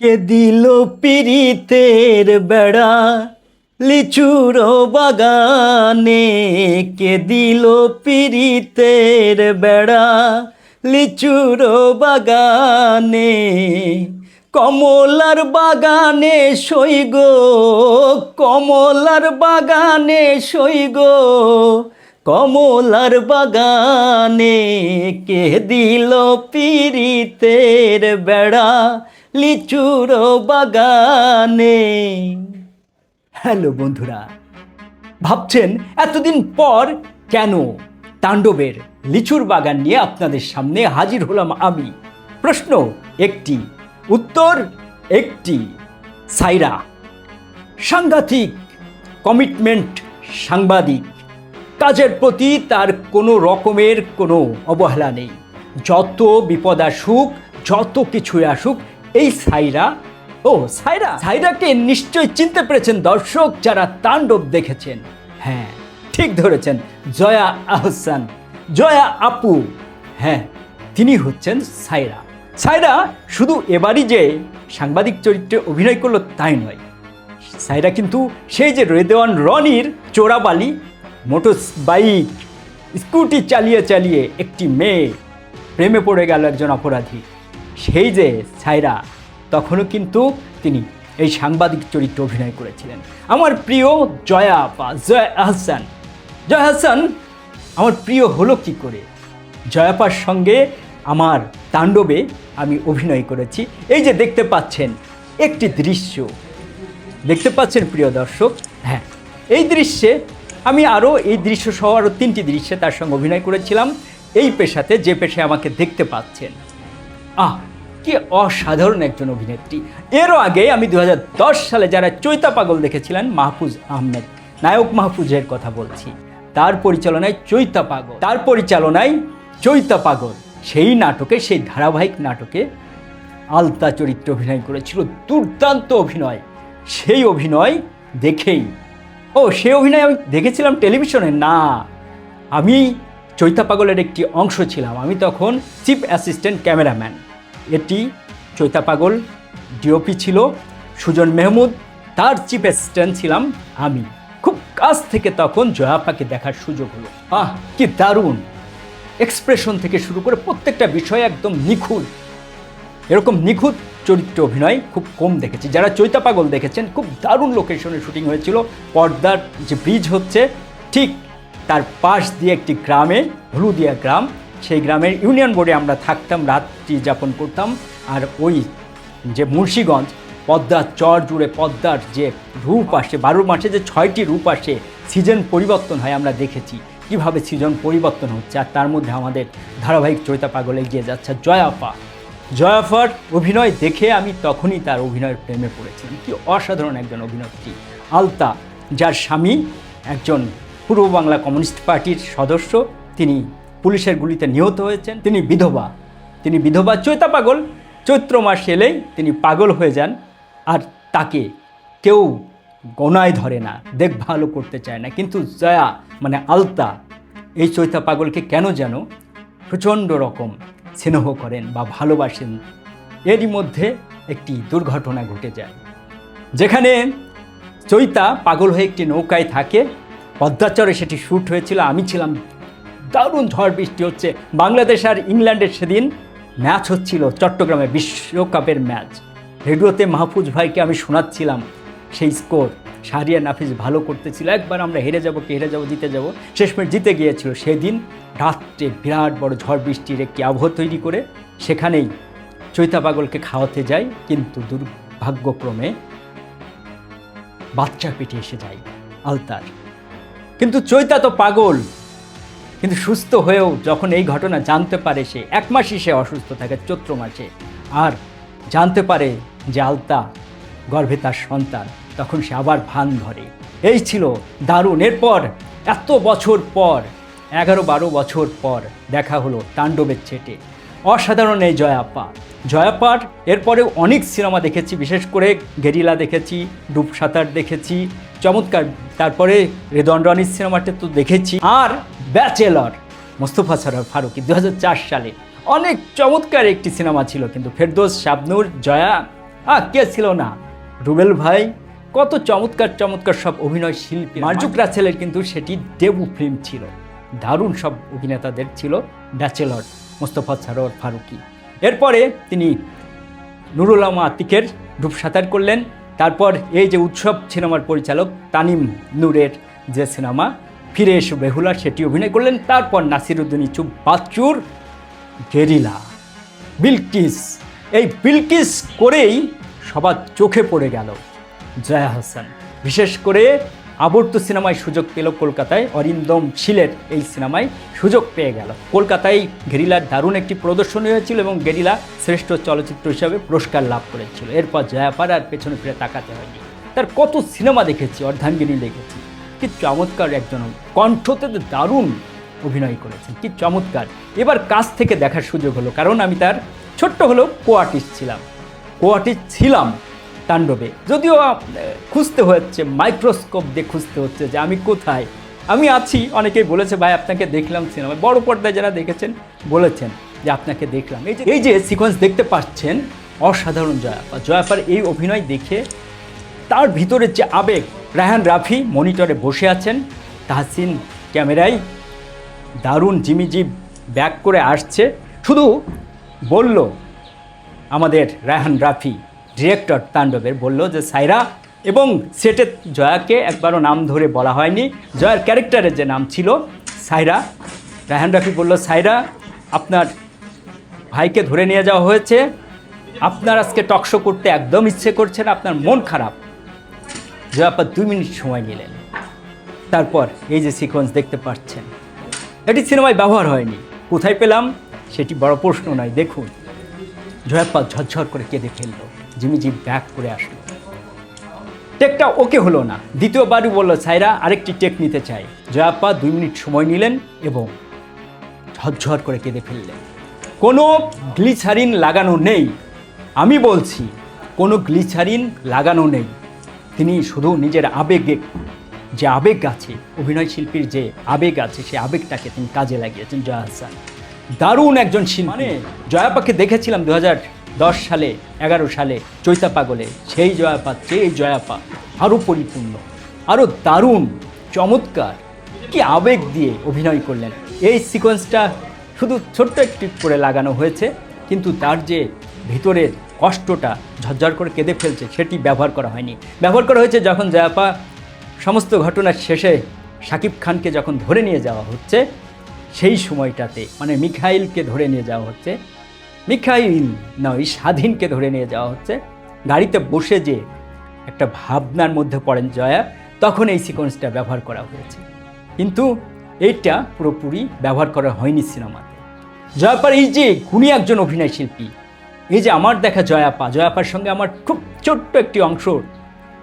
কে দিল পিরিতের বেড়া? লিচুর বাগানে কে দিল পিরিতের বেড়া? লিচুর বাগানে, কমলার বাগানে সইগ কমলার বাগানে সইগ কমলার বাগানে কে দিল পিরিতের বেড়া? লিচুর বাগানে। হ্যালো বন্ধুরা, ভাবছেন এতদিন পর কেন তাণ্ডবের লিচুর বাগান নিয়ে আপনাদের সামনে হাজির হলাম আমি? প্রশ্ন একটি, উত্তর একটি, সাইরা। সাংঘাতিক কমিটমেন্ট সাংবাদিক, কাজের প্রতি তার কোনো রকমের কোনো অবহেলা নেই। যত বিপদ আসুক, যত কিছুই আসুক এই সাইরা? ও, সাইরা? সাইরাকে নিশ্চয়ই চিনতে পেরেছেন দর্শক যারা তাণ্ডব দেখেছেন। হ্যাঁ ঠিক ধরেছেন। জয়া আহসান। জয়া আপু। হ্যাঁ তিনি হচ্ছেন সাইরা। সাইরা শুধু এবারই যে সাংবাদিক চরিত্রে অভিনয় করল তাই নয়। সাইরা কিন্তু সেই যে রেদেওয়ান রনির চোরাবালি মোটর বাইক স্কুটি চালিয়ে চালিয়ে একটি মেয়ে, প্রেমে পড়ে গেল একজন অপরাধী। সেই যে সাইরা তখনও কিন্তু তিনি এই সাংবাদিক চরিত্রে অভিনয় করেছিলেন। আমার প্রিয় জয়া আপা জয়া আহসান জয়া হাসান আমার প্রিয় হলো কি করে? জয়াপার সঙ্গে আমার তাণ্ডবে আমি অভিনয় করেছি। এই যে দেখতে পাচ্ছেন, একটি দৃশ্য। দেখতে পাচ্ছেন, প্রিয় দর্শক? হ্যাঁ এই দৃশ্যে আমি আরও এই দৃশ্য সহ আরও তিনটি দৃশ্যে তার সঙ্গে অভিনয় করেছিলাম। এই পেশাতে যে পেশায় আমাকে দেখতে পাচ্ছেন। আহ, কি অসাধারণ একজন অভিনেত্রী। এরও আগে আমি দু হাজার দশ সালে যারা চৈতা পাগল দেখেছিলেন, মাহফুজ আহমেদ, নায়ক মাহফুজের কথা বলছি। তার পরিচালনায় চৈতা পাগল, তার পরিচালনায় চৈতা পাগল। সেই নাটকে, সেই ধারাবাহিক নাটকে আলতা চরিত্রে অভিনয় করেছিল, দুর্দান্ত অভিনয়। সেই অভিনয় দেখেই, ও সে অভিনয় আমি দেখেছিলাম টেলিভিশনে? না। আমি চৈতা পাগলের একটি অংশ ছিলাম। আমি তখন চিফ অ্যাসিস্ট্যান্ট ক্যামেরাম্যান। চৈতা পাগল, ডিওপি ছিল, সুজন মেহমুদ, তার চিফ অ্যাসিস্ট্যান্ট ছিলাম আমি। খুব কাছ থেকে তখন জয়াপাকে দেখার সুযোগ হলো। আহ, কি দারুণ! এক্সপ্রেশন থেকে শুরু করে প্রত্যেকটা বিষয় একদম নিখুঁত। এরকম নিখুঁত চরিত্র অভিনয় খুব কম দেখেছি। যারা চৈতা পাগল দেখেছেন, খুব দারুণ লোকেশনে শুটিং হয়েছিল। পর্দার যে ব্রিজ হচ্ছে, ঠিক তার পাশ দিয়ে একটি গ্রামে, হলুদিয়া গ্রাম সেই গ্রামের ইউনিয়ন বোর্ডে আমরা থাকতাম, রাত্রি যাপন করতাম। আর ওই যে মুন্সীগঞ্জ পদ্মার চর জুড়ে পদ্মার যে রূপ আসে, বারো মাসে যে ছয়টি রূপ আসে, সিজন পরিবর্তন হয় আমরা দেখেছি। কীভাবে সিজন পরিবর্তন হচ্ছে, আর তার মধ্যে আমাদের ধারাবাহিক চৈতা পাগল এগিয়ে যাচ্ছে জয়াফা। জয়াফার অভিনয় দেখে আমি তখনই তার অভিনয়ের প্রেমে পড়েছিলাম। কি অসাধারণ একজন অভিনেত্রী। আলতা, যার স্বামী একজন পূর্ব বাংলা কমিউনিস্ট পার্টির সদস্য, তিনি পুলিশের গুলিতে নিহত হয়েছেন। তিনি বিধবা। তিনি বিধবা চৈতা পাগল। চৈত্র মাস এলেই তিনি পাগল হয়ে যান। আর তাকে কেউ গোনায় ধরে না, দেখভালও করতে চায় না। কিন্তু জয়া মানে আলতা, এই চৈতা পাগলকে কেন যেন প্রচণ্ড রকম স্নেহ করেন বা ভালোবাসেন, এরই মধ্যে একটি দুর্ঘটনা ঘটে যায়। যেখানে চৈতা পাগল হয়ে একটি নৌকায় থাকে। পদ্মাচরে সেটি শ্যুট হয়েছিল। আমি ছিলাম দারুণ ঝড় বৃষ্টি হচ্ছে। বাংলাদেশ আর ইংল্যান্ডের সেদিন ম্যাচ হচ্ছিল, চট্টগ্রামে বিশ্বকাপের ম্যাচ। রেডিওতে মাহফুজ ভাইকে আমি শোনাচ্ছিলাম সেই স্কোর। সারিয়া নাফিজ ভালো করতেছিল। একবার আমরা হেরে যাব, কি হেরে যাব, জিতে যাব। শেষমেশ জিতে গিয়েছিল। সেদিন রাত্রে বিরাট বড় ঝড় বৃষ্টির একটি আবহ তৈরি করে সেখানেই চৈতা পাগলকে খাওয়াতে যাই কিন্তু দুর্ভাগ্যক্রমে বাচ্চা পেটে এসে যায় আলতার। কিন্তু চৈতা তো পাগল। কিন্তু সুস্থ হয়েও যখন এই ঘটনা জানতে পারে সে, এক মাসই সে অসুস্থ থাকে, চৈত্র মাসে। আর জানতে পারে যে আলতা গর্ভে তার সন্তান, তখন সে আবার ভান ধরে। এই ছিল দারুণ। এরপর এত বছর পর, এগারো বারো বছর পর দেখা হলো তাণ্ডবের ছেটে। অসাধারণ এই জয়াপা জয়াপার এরপরেও অনেক সিনেমা দেখেছি, বিশেষ করে গেরিলা দেখেছি ডুব সাঁতার দেখেছি চমৎকার। তারপরে রেদন রনির সিনেমাটা তো দেখেছি। আর ব্যাচেলর, মোস্তফা সরার ফারুকি দু হাজার চার সালে। অনেক চমৎকার একটি সিনেমা ছিল, কিন্তু ফেরদোস, শাবনুর, জয়া আ কে ছিল না? রুবেল ভাই, কত চমৎকার চমৎকার সব অভিনয় শিল্পী। মার্জুক রাসেলের কিন্তু সেটি ডেবু ফিল্ম ছিল। দারুণ সব অভিনেতাদের ছিল ব্যাচেলর, মোস্তফা সারোয়ার ফারুকি। এরপরে তিনি নুরুল আতিকের ডুব সাঁতার করলেন। তারপর এই যে উৎসব সিনেমার পরিচালক তানিম নূরের যে সিনেমা, ফিরে এসো বেহুলা, সেটি অভিনয় করলেন। তারপর নাসিরুদ্দিন ইচুপ বাচ্চুর গেরিলা। বিলকিস, এই বিলকিস করেই সবার চোখে পড়ে গেল জয়া হাসান। বিশেষ করে আবর্ত সিনেমায় সুযোগ পেল কলকাতায়। অরিন্দম শিলের এই সিনেমায় সুযোগ পেয়ে গেল। কলকাতায় গেরিলার দারুণ একটি প্রদর্শনী হয়েছিল এবং গেরিলা শ্রেষ্ঠ চলচ্চিত্র হিসাবে পুরস্কার লাভ করেছিল। এরপর জয়াপার আর পেছনে ফিরে তাকাতে হয়নি। তার কত সিনেমা দেখেছি, অর্ধাঙ্গিনী দেখেছি। কি চমৎকার একজন কণ্ঠতে দারুণ অভিনয় করেছেন কি চমৎকার। এবার কাছ থেকে দেখার সুযোগ হলো, কারণ আমি তার ছোট্ট হলেও কো আর্টিস্ট ছিলাম। কো আর্টিস্ট ছিলাম। তাণ্ডবে। যদিও খুঁজতে হচ্ছে মাইক্রোস্কোপ দিয়ে খুঁজতে হচ্ছে যে আমি কোথায়। আমি আছি, অনেকেই বলেছে, ভাই, আপনাকে দেখলাম সিনেমায় বড় পর্দায় যারা দেখেছেন, বলেছেন যে আপনাকে দেখলাম। এই যে এই যে সিকোয়েন্স দেখতে পাচ্ছেন, অসাধারণ জয়াপা জয়াপার এই অভিনয় দেখে তার ভিতরে যে আবেগ, রায়হান রাফি মনিটরে বসে আছেন, তাহসিন ক্যামেরায় দারুণ জিমিজি ব্যাক করে আসছে। শুধু বলল, আমাদের রায়হান রাফি ডিরেক্টর তাণ্ডবের বলল যে, সাইরা এবং সেটে জয়াকে একবারও নাম ধরে বলা হয়নি। জয়ার ক্যারেক্টারের যে নাম ছিল, সাইরা। রায়হান রাফি বলল, সাইরা, আপনার ভাইকে ধরে নিয়ে যাওয়া হয়েছে। আপনার আজকে টকশো করতে একদম ইচ্ছে করছে না, আপনার মন খারাপ। জয়াপা দুই মিনিট সময় নিলেন। তারপর এই যে সিকোয়েন্স দেখতে পাচ্ছেন, এটি সিনেমায় ব্যবহার হয়নি। কোথায় পেলাম? সেটি বড় প্রশ্ন নয়, দেখুন। জয়াপ্পা ঝরঝর করে কেঁদে ফেলল। জিমিজি ব্যাক করে আসলো। টেকটা ওকে হলো না। দ্বিতীয়বারই বলল, সাইরা, আরেকটি টেক নিতে চাই। জয়াপ্পা দুই মিনিট সময় নিলেন এবং ঝরঝর করে কেঁদে ফেললেন। কোনো গ্লিসারিন লাগানো নেই। আমি বলছি, কোনো গ্লিসারিন লাগানো নেই। তিনি শুধু নিজের আবেগে, যে আবেগ আছে, অভিনয় শিল্পীর যে আবেগ আছে সেই আবেগটাকে তিনি কাজে লাগিয়েছেন, জয়া হাসান। দারুণ একজন শিল্পী। মানে জয়াপাকে দেখেছিলাম দু হাজার দশ সালে, এগারো সালে চৈতা পাগলে, সেই জয়াপা সেই জয়াপা আরও পরিপূর্ণ আরও দারুণ, চমৎকার, কি আবেগ দিয়ে অভিনয় করলেন। এই সিকোয়েন্সটা শুধু ছোট্ট একটি করে লাগানো হয়েছে, কিন্তু তার যে ভিতরের কষ্টটা ঝরঝর করে কেঁদে ফেলছে, সেটি ব্যবহার করা হয়নি। ব্যবহার করা হয়েছে যখন জয়াপা সমস্ত ঘটনার শেষে শাকিব খানকে যখন ধরে নিয়ে যাওয়া হচ্ছে, সেই সময়টাতে মানে মিখাইলকে ধরে নিয়ে যাওয়া হচ্ছে মিখাইল নয়, স্বাধীনকে ধরে নিয়ে যাওয়া হচ্ছে। গাড়িতে বসে যে একটা ভাবনার মধ্যে পড়েন জয়া, তখন এই সিকোয়েন্সটা ব্যবহার করা হয়েছে। কিন্তু এইটা পুরোপুরি ব্যবহার করা হয়নি সিনেমাতে। জয়াপার এই যে খুনি একজন অভিনয় শিল্পী, এই যে আমার দেখা জয়াপা, জয়াপার সঙ্গে আমার খুব ছোট্ট একটি অংশ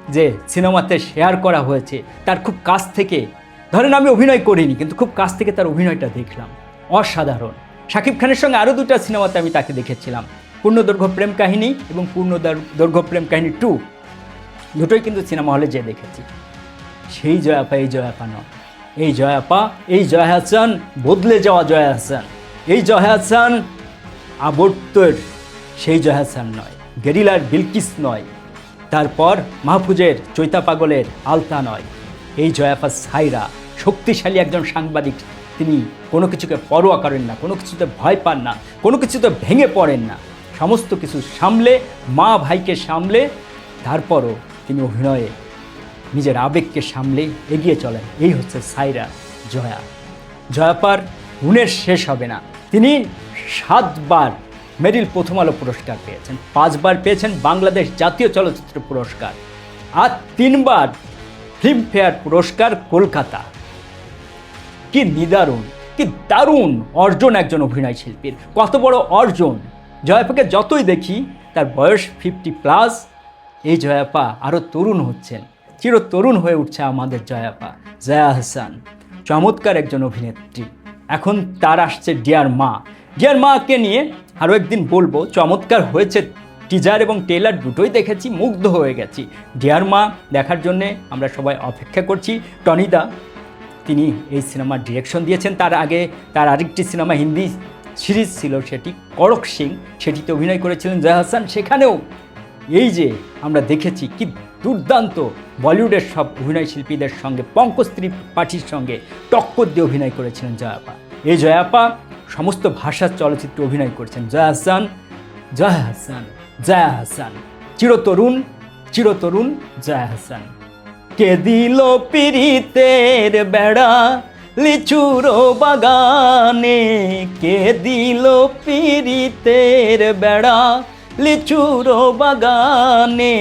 যে সিনেমাতে শেয়ার করা হয়েছে, তার খুব কাছ থেকে, ধরেন আমি অভিনয় করিনি, কিন্তু খুব কাছ থেকে তার অভিনয়টা দেখলাম। অসাধারণ। শাকিব খানের সঙ্গে আরও দুটো সিনেমাতে আমি তাকে দেখেছিলাম। পূর্ণদৈর্ঘ্য প্রেম কাহিনী এবং পূর্ণ দৈর্ঘ্য প্রেম কাহিনী টু। দুটোই কিন্তু সিনেমা হলে যে দেখেছি। সেই জয়াপা এই জয়াপা নয়। এই জয়াপা এই জয়া হাসান, বদলে যাওয়া জয়া হাসান। এই জয়া হাসান আবর্তর, সেই জয়া হাসান নয়। গেরিলার বিলকিস নয়। তারপর মাহফুজের চৈতা পাগলের আলতা নয়। এই জয়াপা সাইরা, শক্তিশালী একজন সাংবাদিক। তিনি কোনো কিছুকে পরোয়া করেন না, কোনো কিছুতে ভয় পান না, কোনো কিছুতে ভেঙে পড়েন না। সমস্ত কিছু সামলে, মা ভাইকে সামলে, তারপরও তিনি অভিনয়ে নিজের আবেগকে সামলে এগিয়ে চলেন। এই হচ্ছে সাইরা জয়া। জয়াপার গুণের শেষ হবে না। তিনি সাতবার মেরিল প্রথম আলো পুরস্কার পেয়েছেন, পাঁচবার পেয়েছেন বাংলাদেশ জাতীয় চলচ্চিত্র পুরস্কার, আর তিনবার ফিল্মফেয়ার পুরস্কার কলকাতা। কি নিদারুণ, কি দারুণ অর্জন একজন অভিনয় শিল্পীর। কত বড় অর্জন। জয়াপাকে যতই দেখি, তার বয়স ফিফটি প্লাস এই জয়াপা আরও তরুণ হচ্ছেন। চির তরুণ হয়ে উঠছে আমাদের জয়াপা জয়া হাসান, চমৎকার একজন অভিনেত্রী। এখন তার আসছে ডিয়ার মা। ডিয়ার মাকে নিয়ে আরও একদিন বলব, চমৎকার হয়েছে। টিজার এবং টেলার দুটোই দেখেছি, মুগ্ধ হয়ে গেছি। ডিয়ার মা দেখার জন্যে আমরা সবাই অপেক্ষা করছি। টনিদা তিনি এই সিনেমার ডিরেকশন দিয়েছেন। তার আগে তার আরেকটি সিনেমা হিন্দি সিরিজ ছিল সেটি করক সিং। সেটিতে অভিনয় করেছিলেন জয়া হাসান। সেখানেও এই যে আমরা দেখেছি কি দুর্দান্ত বলিউডের সব অভিনয় শিল্পীদের সঙ্গে, পঙ্কজ ত্রিপাঠীর সঙ্গে টক্কর দিয়ে অভিনয় করেছিলেন জয়াপা এই জয়াপা সমস্ত ভাষার চলচ্চিত্রে অভিনয় করেছেন। জয়া হাসান জয়া হাসান জয়া হাসান। চিরতরুণ চিরতরুণ জয়া হাসান। কে দিল পিরিতের বেড়া লিচুর বাগানে? কে দিল পিরিতের বেড়া লিচুর বাগানে?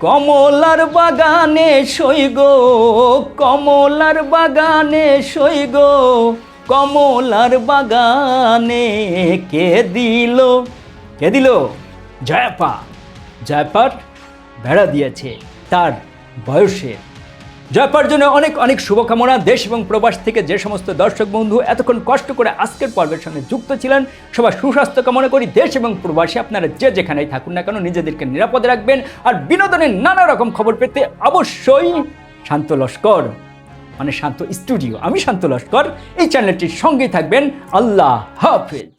কমলার বাগানে সইগ কমলার বাগানে সইগ কমলার বাগানে কে দিল? কে দিল? জয়পা জয়পার বেড়া দিয়েছে তার বয়সে। জয়পার জন্য অনেক অনেক শুভকামনা। দেশ এবং প্রবাস থেকে যে সমস্ত দর্শক বন্ধু এতক্ষণ কষ্ট করে আজকের পর্বের সঙ্গে যুক্ত ছিলেন, সবার সুস্বাস্থ্য কামনা করি। দেশ এবং প্রবাসী আপনারা যে যেখানেই থাকুন না কেন নিজেদেরকে নিরাপদে রাখবেন আর বিনোদনের নানা রকম খবর পেতে অবশ্যই শান্ত লস্কর মানে শান্ত স্টুডিও। আমি শান্ত লস্কর। এই চ্যানেলটির সঙ্গেই থাকবেন। আল্লাহ হাফেজ।